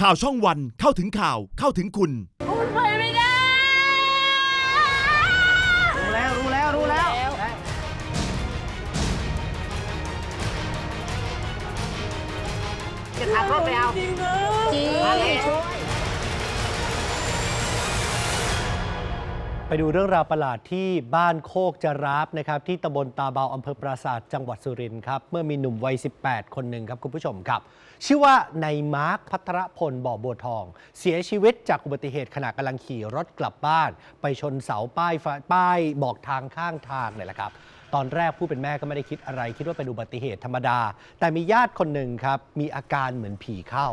ข่าวช่องวันเข้าถึงข่าวเข้าถึงคุณมันไปไม่ได้ รู้แล้วรู้แล้วรู้แล้ว จะขับรถไปเอาจริงนะจริงมาเลย ไปดูเรื่องราวประหลาดที่บ้านโคกจราฟนะครับที่ตำบลตาเบาอำเภอปราสาทจังหวัดสุรินทร์ครับเมื่อมีหนุ่มวัย 18 คนหนึ่งครับคุณผู้ชมครับ ชื่อว่านายมาร์คพัทรพลบ่อบัวทอง เสียชีวิตจากอุบัติเหตุขณะกำลังขี่รถกลับบ้าน ไปชนเสาป้ายป้ายบอกทางข้างทางเนี่ยแหละครับ ตอนแรกผู้เป็นแม่ก็ไม่ได้คิดอะไร คิดว่าเป็นอุบัติเหตุธรรมดา แต่มีญาติคนหนึ่งครับมีอาการเหมือนผีเข้า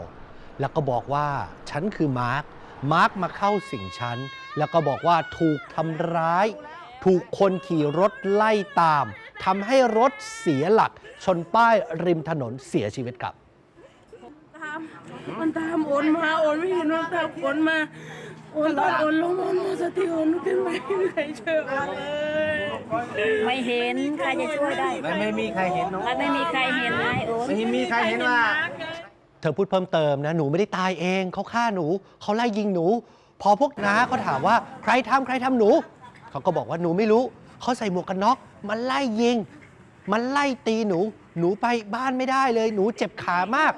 แล้วก็บอกว่าฉันคือมาร์คมาร์คมาเข้าสิ่งฉัน แล้วก็บอกว่าถูกทำร้าย ถูกคนขี่รถไล่ตามทำให้รถเสียหลัก ชนป้ายริมถนนเสียชีวิตครับตามมันตามโอนมาโอนไม่เห็นมันตามโอนมาโอนตอนโอนลงโอนมาสติโอนขึ้นไปไม่เคยเจอมาเลยไม่เห็นใครจะช่วยได้ไม่ไม่มีใครเห็นน้องมันไม่มีใครเห็นนายโอนไม่มีใครเห็นว่า เธอพูดเพิ่มเติมนะหนูไม่ได้ตายเองเขาฆ่าหนูเขาไล่ยิงหนู พอพวกน้าเขาถามว่าใครทำใครทำหนู เขาก็บอกว่าหนูไม่รู้ เขาใส่หมวกกันน็อกมันไล่ยิง มันไล่ตีหนู หนูไปบ้านไม่ได้เลย หนูเจ็บขามาก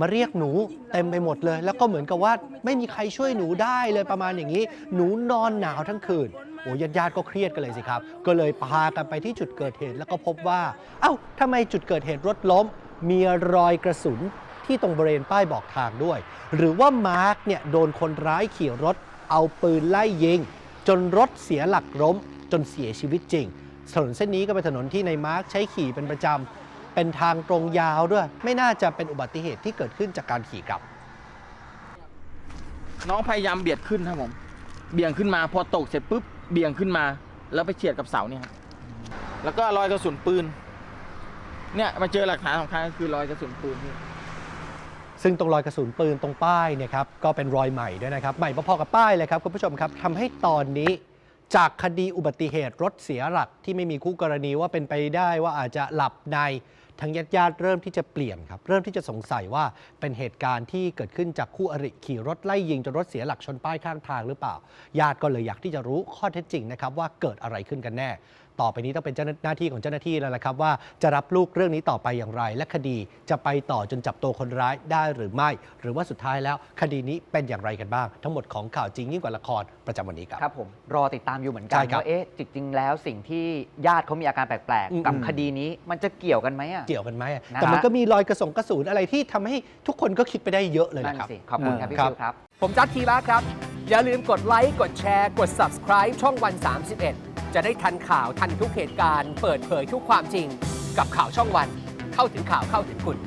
มาเรียกหนูเต็มไปหมดเลย แล้วก็เหมือนกับว่าไม่มีใครช่วยหนูได้เลยประมาณอย่างนี้ หนูนอนหนาวทั้งคืนโอ้ญาติญาติๆก็เครียดกันเลยสิครับ ก็เลยพากันไปที่จุดเกิดเหตุแล้วก็พบว่า เอ้าทำไมจุดเกิดเหตุรถล้ม มีรอยกระสุน ที่ตรงบริเวณป้ายบอกทางด้วย หรือว่ามาร์กเนี่ยโดนคนร้ายขี่รถ เอาปืนไล่ยิง จนรถเสียหลักล้ม จนเสียชีวิตจริง ถนนเส้นนี้ก็เป็นถนนที่ในมาร์กใช้ขี่เป็นประจำ เป็นทางตรงยาวด้วย ไม่น่าจะเป็นอุบัติเหตุที่เกิดขึ้นจากการขี่กลับ น้องพยายามเบียดขึ้นครับผม เบี่ยงขึ้นมาพอตกเสร็จปุ๊บเบี่ยงขึ้นมา แล้วไปเฉียดกับเสาเนี่ยครับแล้วก็รอยกระสุนปืน เนี่ยมาเจอหลักฐานสำคัญก็คือรอยกระสุนปืนนี่ ซึ่งตรงรอยกระสุนปืนตรงป้ายเนี่ยครับก็เป็นรอยใหม่ด้วยนะครับ ใหม่พอๆกับป้ายเลยครับคุณผู้ชมครับทำให้ตอนนี้จากคดีอุบัติเหตุรถเสียหลักที่ไม่มีคู่กรณีว่าเป็นไปได้ว่าอาจจะหลับในทางญาติญาติเริ่มที่จะเปลี่ยนครับ เริ่มที่จะสงสัยว่าเป็นเหตุการณ์ที่เกิดขึ้นจากคู่อริขี่รถไล่ยิงจนรถเสียหลักชนป้ายข้างทางหรือเปล่า ญาติก็เลยอยากที่จะรู้ข้อเท็จจริงนะครับว่าเกิดอะไรขึ้นกันแน่ ต่อไปนี้ต้องเป็นเจ้าหน้าที่ของเจ้าหน้าที่แล้วละครับ ว่าจะรับลูกเรื่องนี้ต่อไปอย่างไร และคดีจะไปต่อจนจับตัวคนร้ายได้หรือไม่ หรือว่าสุดท้ายแล้วคดีนี้เป็นอย่างไรกันบ้าง ทั้งหมดของข่าวจริงยิ่งกว่าละครประจำวันนี้ครับครับผมรอติดตามอยู่เหมือนกัใช่นครับว่าเอ๊ะจริงๆแล้วสิ่งที่ญาติเขามีอาการแปลกอืมๆกับคดีนี้มันจะเกี่ยวกันไหมอะเกี่ยวกันไหมนะฮะแต่มันก็มีรอยกระสงกระสุนอะไรที่ทำให้ทุกคนก็คิดไปได้เยอะเลยนั่นนะครับสิขอบคุณครับพี่ครับฟิวครับ ผมจัดทีละครับ อย่าลืมกดไลค์กดแชร์กด subscribe ช่องวัน 31 จะได้ทันข่าวทันทุกเหตุการณ์ เปิดเผยทุกความจริง กับข่าวช่องวัน เข้าถึงข่าวเข้าถึงคุณ